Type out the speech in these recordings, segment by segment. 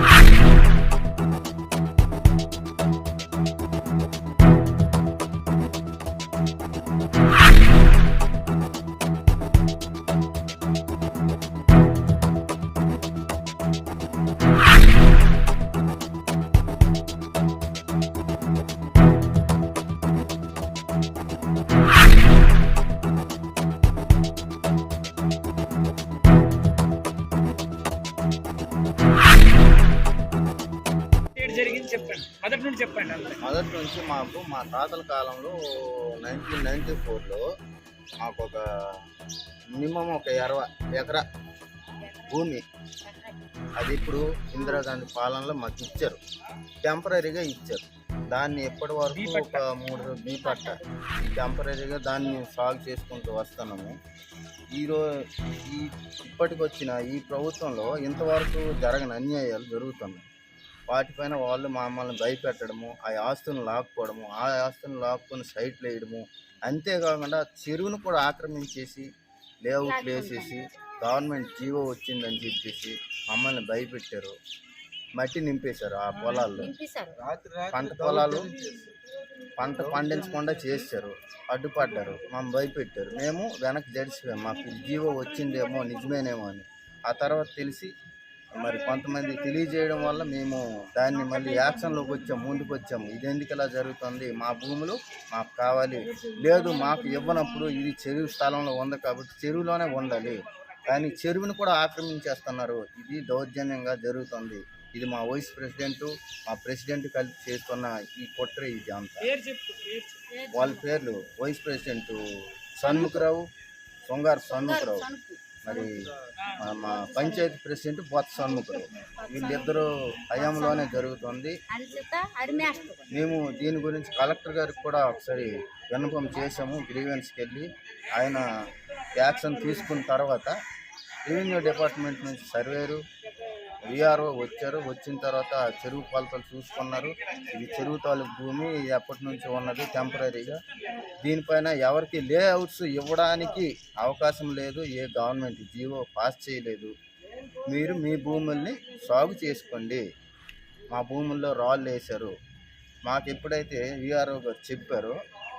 ハハハハ! చెప్పండి. మొదటి నుండి చెప్పండి అంతే మొదటి నుంచి మాకు మా తాతల కాలంలో నైన్టీన్ నైన్టీ ఫోర్లో మాకు ఒక మినిమం ఒక ఇరవై ఎకరా భూమి. అది ఇప్పుడు ఇందిరాగాంధీ పాలనలో మాకు ఇచ్చారు. టెంపరీగా ఇచ్చారు. దాన్ని ఎప్పటి వరకు ఒక మూడు బీ పట్ట. టెంపరీగా దాన్ని సాగు చేసుకుంటూ వస్తున్నాము. ఈరోజు ఈ ఇప్పటికి వచ్చిన ఈ ప్రభుత్వంలో ఇంతవరకు జరగని అన్యాయాలు జరుగుతున్నాయి. వాటిపైన వాళ్ళు మమ్మల్ని భయపెట్టడము ఆ ఆస్తులను లాక్కోవడము ఆ ఆస్తులను లాక్కొని సైట్లు వేయడము. అంతేకాకుండా చెరువును కూడా ఆక్రమించేసి లేఅవుట్లు వేసేసి గవర్నమెంట్ జీవో వచ్చిందని చెప్పేసి మమ్మల్ని భయపెట్టారు. మట్టి నింపేశారు ఆ పొలాల్లో. నింపేశారు. పంట పొలాలు పంట పండించకుండా చేశారు. అడ్డుపడ్డారు. మమ్మల్ని భయపెట్టారు. మేము వెనక్కి జడిసిపోయాం మాకు జీవో వచ్చిందేమో నిజమేనేమో అని. ఆ తర్వాత తెలిసి మరి కొంతమంది తెలియజేయడం వల్ల మేము దాన్ని మళ్ళీ యాక్షన్లోకి వచ్చాము ముందుకు వచ్చాము ఇది ఎందుకు ఇలా జరుగుతుంది? మా భూములు మాకు కావాలి. లేదు మాకు ఇవ్వనప్పుడు ఇది చెరువు స్థలంలో ఉంది కాబట్టి చెరువులోనే ఉండాలి. కానీ చెరువును కూడా ఆక్రమించేస్తున్నారు. ఇది దౌర్జన్యంగా జరుగుతుంది. ఇది మా వైస్ ప్రెసిడెంట్ మా ప్రెసిడెంట్ కలిసి చేస్తున్న ఈ కుట్ర ఇది అంతా. వాళ్ళ పేర్లు వైస్ ప్రెసిడెంట్ సన్ముఖరావు సొంగారు సన్ముఖరావు మరి మా- పంచాయతీ ప్రెసిడెంట్ బొత్స సన్ముఖరావు వీళ్ళిద్దరూ హయాంలోనే జరుగుతుంది. మేము దీని గురించి కలెక్టర్ గారికి కూడా ఒకసారి విన్నపం చేసాము గ్రీవెన్స్కి వెళ్ళి ఆయన యాక్షన్ తీసుకున్న తర్వాత రెవెన్యూ డిపార్ట్మెంట్ నుంచి సర్వేరు విఆర్ఓ వచ్చారు వచ్చిన తర్వాత చెరువు కొలతలు చూసుకున్నారు. ఇది చెరువు తాలూకు భూమి ఎప్పటి నుంచి ఉన్నది టెంపరీగా దీనిపైన ఎవరికి లేఅవుట్స్ ఇవ్వడానికి అవకాశం లేదు ఏ గవర్నమెంట్ జీవో పాస్ చేయలేదు. మీరు మీ భూముల్ని సాగు చేసుకోండి. మా భూముల్లో రాళ్ళు వేశారు. మాకు ఎప్పుడైతే విఆర్ఓ గారు చెప్పారో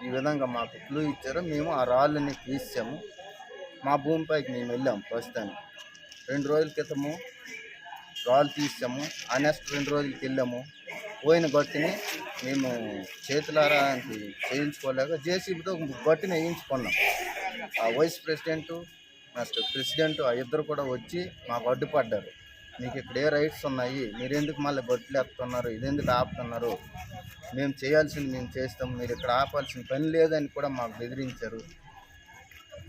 ఈ విధంగా మాకు క్లూ ఇచ్చారో మేము ఆ రాళ్ళని తీసాము. మా భూమిపైకి మేము వెళ్ళాము ప్రస్తుతానికి. రెండు రోజుల క్రితము రాళ్ళు తీసాము ఆ నెక్స్ట్ రెండు రోజులకి వెళ్ళాము పోయిన గట్టిని మేము చేతులారా చేయించుకోలేక జేసీబీతో గట్టిని వేయించుకున్నాం. ఆ వైస్ ప్రెసిడెంట్ నెక్స్ట్ ప్రెసిడెంట్ ఆ ఇద్దరు కూడా వచ్చి మాకు అడ్డుపడ్డారు. మీకు ఇక్కడ ఏ రైట్స్ ఉన్నాయి? మీరెందుకు మళ్ళీ బొట్లు ఎత్తుతున్నారు ఇది ఎందుకు ఆపుతున్నారు? మేము చేయాల్సింది మేము చేస్తాం. మీరు ఇక్కడ ఆపాల్సిన పని లేదని కూడా మాకు బెదిరించారు.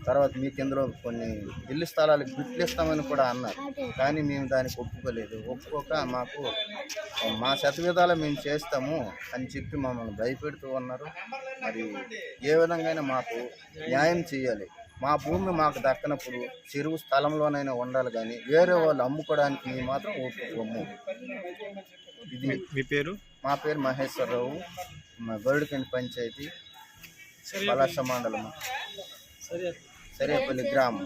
తర్వాత మీకు ఇందులో కొన్ని ఇల్లు స్థలాలకు బిట్లు ఇస్తామని కూడా అన్నారు. కానీ మేము దానికి ఒప్పుకోలేదు. ఒప్పుకోక మాకు మా శతవిధాలు మేము చేస్తాము అని చెప్పి మమ్మల్ని భయపెడుతూ ఉన్నారు. మరి ఏ విధంగా మాకు న్యాయం చేయాలి. మా భూమి మాకు దక్కనప్పుడు చెరువు స్థలంలోనైనా ఉండాలి కానీ వేరే వాళ్ళు అమ్ముకోవడానికి మేము మాత్రం ఒప్పుకోము. ఇది మీ పేరు? మా పేరు మహేశ్వరరావు. మా గరుడికండి పంచాయతీ. పలాస మండలం సరేపల్లి గ్రామం.